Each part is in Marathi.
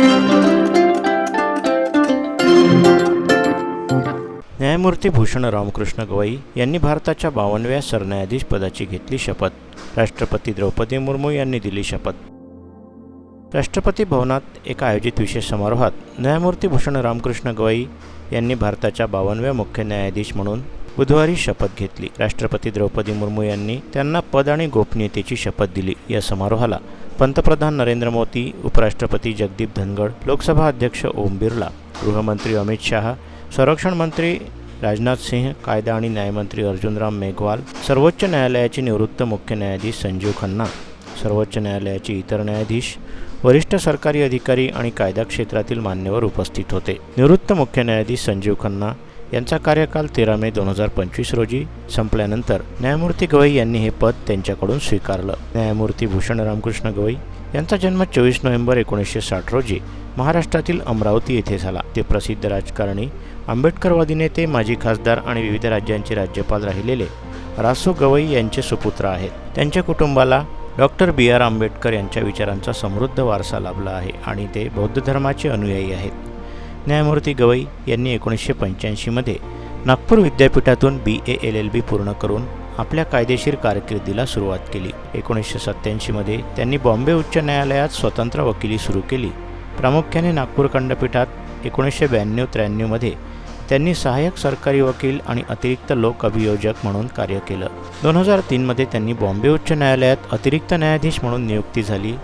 न्यायमूर्ती भूषण रामकृष्ण गवई यांनी भारताच्या बावनव्या सरन्यायाधीश पदाची घेतली शपथ. राष्ट्रपती द्रौपदी मुर्मू यांनी दिली शपथ. राष्ट्रपती भवनात एका आयोजित विशेष समारोहात न्यायमूर्ती भूषण रामकृष्ण गवई यांनी भारताच्या बावनव्या मुख्य न्यायाधीश म्हणून बुधवारी शपथ घेतली. राष्ट्रपती द्रौपदी मुर्मू यांनी त्यांना पद आणि गोपनीयतेची शपथ दिली. या समारोहाला पंतप्रधान नरेंद्र मोदी उपराष्ट्रपती जगदीप धनगड लोकसभा अध्यक्ष ओम बिर्ला गृहमंत्री अमित शहा संरक्षण मंत्री राजनाथ सिंह कायदा आणि न्यायमंत्री अर्जुनराम मेघवाल सर्वोच्च न्यायालयाचे निवृत्त मुख्य न्यायाधीश संजीव खन्ना सर्वोच्च न्यायालयाचे इतर न्यायाधीश वरिष्ठ सरकारी अधिकारी आणि कायदा क्षेत्रातील मान्यवर उपस्थित होते. निवृत्त मुख्य न्यायाधीश संजीव खन्ना यांचा कार्यकाल तेरा मे दोन हजार पंचवीस रोजी संपल्यानंतर न्यायमूर्ती गवई यांनी हे पद त्यांच्याकडून स्वीकारलं. न्यायमूर्ती भूषण रामकृष्ण गवई यांचा जन्म चोवीस नोव्हेंबर एकोणीसशे साठ रोजी महाराष्ट्रातील अमरावती येथे झाला. ते प्रसिद्ध राजकारणी आंबेडकरवादी नेते माजी खासदार आणि विविध राज्यांचे राज्यपाल राहिलेले रासो गवई यांचे सुपुत्र आहेत. त्यांच्या कुटुंबाला डॉक्टर बी. आर. आंबेडकर यांच्या विचारांचा समृद्ध वारसा लाभला आहे आणि ते बौद्ध धर्माचे अनुयायी आहेत. न्यायमूर्ती गवई यांनी एकोणीसशे पंच्याऐंशीमध्ये नागपूर विद्यापीठातून बी ए एल एल बी पूर्ण करून आपल्या कायदेशीर कारकिर्दीला सुरुवात केली. एकोणीसशे सत्त्याऐंशीमध्ये त्यांनी बॉम्बे उच्च न्यायालयात स्वतंत्र वकिली सुरू केली. प्रामुख्याने नागपूर खंडपीठात एकोणीसशे ब्याण्णव त्र्याण्णवमध्ये त्यांनी सहाय्यक सरकारी वकील आणि अतिरिक्त लोक अभियोजक म्हणून कार्य केलं. दोन हजार तीनमध्ये त्यांनी बॉम्बे उच्च न्यायालयात अतिरिक्त न्यायाधीश म्हणून नियुक्ती झाली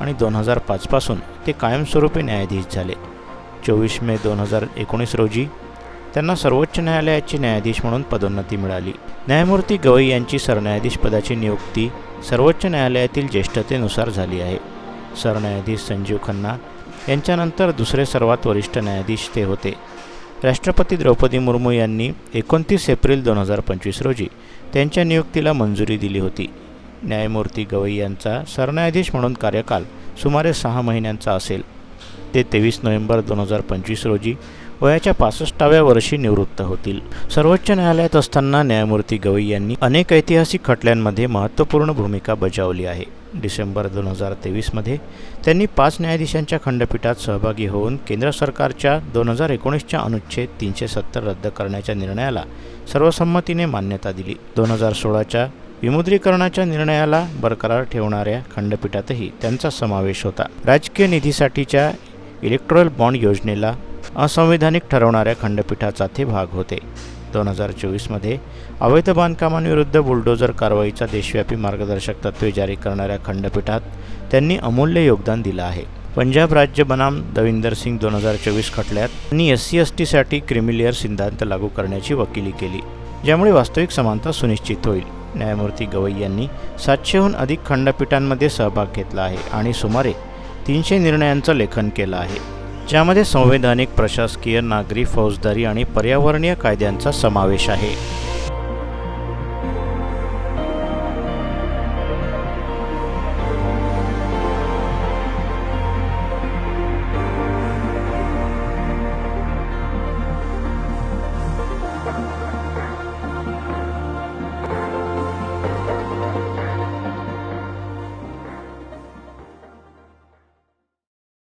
आणि दोन हजार पाचपासून ते कायमस्वरूपी न्यायाधीश झाले. चोवीस मे दोन हजार एकोणीस रोजी त्यांना सर्वोच्च न्यायालयाचे न्यायाधीश म्हणून पदोन्नती मिळाली. न्यायमूर्ती गवई यांची सरन्यायाधीश पदाची नियुक्ती सर्वोच्च न्यायालयातील ज्येष्ठतेनुसार झाली आहे. सरन्यायाधीश संजीव खन्ना यांच्यानंतर दुसरे सर्वात वरिष्ठ न्यायाधीश ते होते. राष्ट्रपती द्रौपदी मुर्मू यांनी एकोणतीस एप्रिल दोन हजार पंचवीस रोजी त्यांच्या नियुक्तीला मंजुरी दिली होती. न्यायमूर्ती गवई यांचा सरन्यायाधीश म्हणून कार्यकाल सुमारे सहा महिन्यांचा असेल. ते तेवीस नोव्हेंबर दोन हजार पंचवीस रोजी वयाच्या पासष्टाव्या वर्षी निवृत्त होतील. सर्वोच्च न्यायालयात असताना न्यायमूर्ती गवई यांनी अनेक ऐतिहासिक खटल्यांमध्ये महत्त्वपूर्ण भूमिका बजावली आहे. डिसेंबर दोन हजार तेवीसमध्ये त्यांनी पाच न्यायाधीशांच्या खंडपीठात सहभागी होऊन केंद्र सरकारच्या दोन हजार एकोणीसच्या अनुच्छेद तीनशे सत्तर रद्द करण्याच्या निर्णयाला सर्वसंमतीने मान्यता दिली. दोन हजार सोळाच्या विमुद्रीकरणाच्या निर्णयाला बरकरार ठेवणाऱ्या खंडपीठातही त्यांचा समावेश होता. राजकीय निधीसाठीच्या इलेक्ट्रॉल बॉन्ड योजनेला असंवैधानिक ठरवणाऱ्या खंडपीठाचा ते भाग होते. दोन हजार चोवीसमध्ये अवैध बांधकामांविरुद्ध बुलडोजर कारवाईचा देशव्यापी मार्गदर्शक तत्त्वे जारी करणाऱ्या खंडपीठात त्यांनी अमूल्य योगदान दिलं आहे. पंजाब राज्य बनाम दविंदर सिंग दोन हजार चोवीस खटल्यात त्यांनी एस सी एस टीसाठी क्रिमिलियर सिद्धांत लागू करण्याची वकिली केली ज्यामुळे वास्तविक समानता सुनिश्चित होईल. न्यायमूर्ती गवई यांनी सातशेहून अधिक खंडपीठांमध्ये सहभाग घेतला आहे आणि सुमारे तीनशे निर्णयांचं लेखन केलं आहे ज्यामध्ये संवैधानिक प्रशासकीय नागरी फौजदारी आणि पर्यावरणीय कायद्यांचा समावेश आहे.